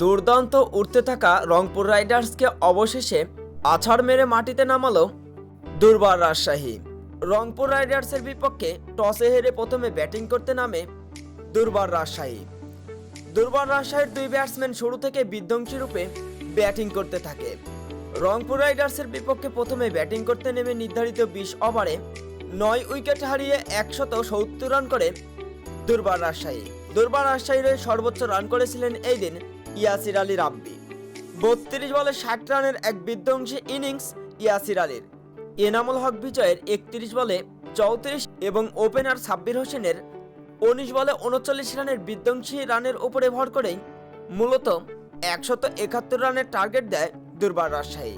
দুর্দান্ত উঠতে থাকা রংপুর রাইডার্সকে অবশেষে আছাড় মেরে মাটিতে নামালো দুর্বার রাজশাহী। রংপুর রাইডার্সের বিপক্ষে টসে হেরে প্রথমে ব্যাটিং করতে নামে দুর্বার রাজশাহী। দুর্বার রাজশাহীর দুই ব্যাটসম্যান শুরু থেকে বিধ্বংসী রূপে ব্যাটিং করতে থাকে। রংপুর রাইডার্সের বিপক্ষে প্রথমে ব্যাটিং করতে নেমে নির্ধারিত বিশ ওভারে নয় উইকেট হারিয়ে একশত সত্তর রান করে দুর্বার রাজশাহী। দুর্বার রাজশাহীর সর্বোচ্চ রান করেছিলেন এই দিন ইয়াসির আলী রাব্বি। বত্রিশ বলে ষাট রানের এক বিধ্বংসী ইনিংস ইয়াসির আলীর। এনামুল হক বিজয়ের একত্রিশ বলে চৌত্রিশ এবং ওপেনার সাব্বির হোসেনের উনিশ বলে উনচল্লিশ রানের বিধ্বংসী রানের উপরে ভর করেই মূলত একশত একাত্তর রানের টার্গেট দেয় দুর্বার রাজশাহী।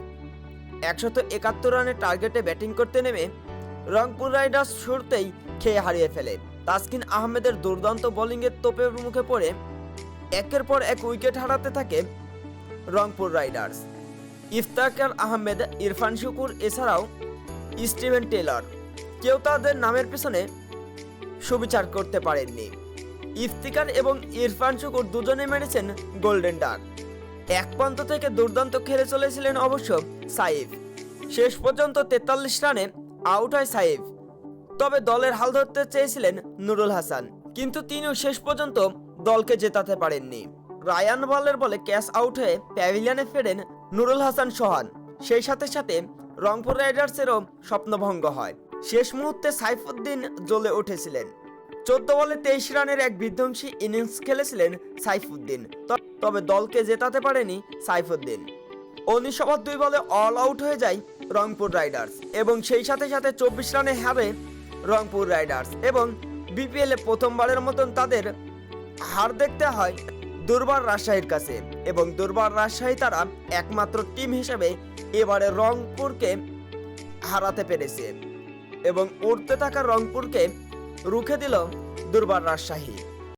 একশত একাত্তর রানের টার্গেটে ব্যাটিং করতে নেমে রংপুর রাইডার্স শুরুতেই খেয়ে হারিয়ে ফেলে। তাসকিন আহমেদের দুর্দান্ত বোলিংয়ের তোপের মুখে পড়ে একের পর এক উইকেট হারাতে থাকে রংপুর রাইডার্স। ইফতাকার আহমেদ, ইরফান শুকুর এছাড়াও স্টিভেন টেলর। কেউ তাদের নামের পিছনে সুবিচার করতে পারেননি। ইফতিকার এবং ইরফান শুকুর দুজনে মেরেছেন গোল্ডেন ডাক এক প্রান্ত থেকে দুর্দান্ত খেলে চলেছিলেন অবশ্য সাইফ। শেষ পর্যন্ত তেতাল্লিশ রানে আউট হয় সাইফ। তবে দলের হাল ধরতে চেয়েছিলেন নুরুল হাসান। কিন্তু তিনিও শেষ পর্যন্ত দলকে জেতাতে পারেননি। রায়ান বলের বলে ক্যাচ আউট হয়ে প্যাভিলিয়নে ফেরেন নুরুল হাসান সোহান। সেই সাথে সাথে রংপুর রাইডার্সেরও স্বপ্নভঙ্গ হয়। শেষ মুহূর্তে সাইফুদ্দিন জ্বলে উঠেছিলেন। চোদ্দ বলে তেইশ রানের এক বিধ্বংসী ইনিংস খেলেছিলেন সাইফুদ্দিন। তবে দলকে জেতাতে পারেনি সাইফুদ্দিন। উনিশ দুই বলে অল আউট হয়ে যায় রংপুর রাইডার্স এবং সেই সাথে সাথে চব্বিশ রানে হারে রংপুর রাইডার্স এবং বিপিএলে প্রথমবারের মতন তাদের হার দেখতে হয় দুর্বার রাজশাহীর কাছে এবং দুর্বার রাজশাহী তারা একমাত্র টিম হিসেবে এবারে রংপুরকে হারাতে পেরেছে এবং উঠতে থাকা রংপুরকে রুখে দিল দুর্বার রাজশাহী।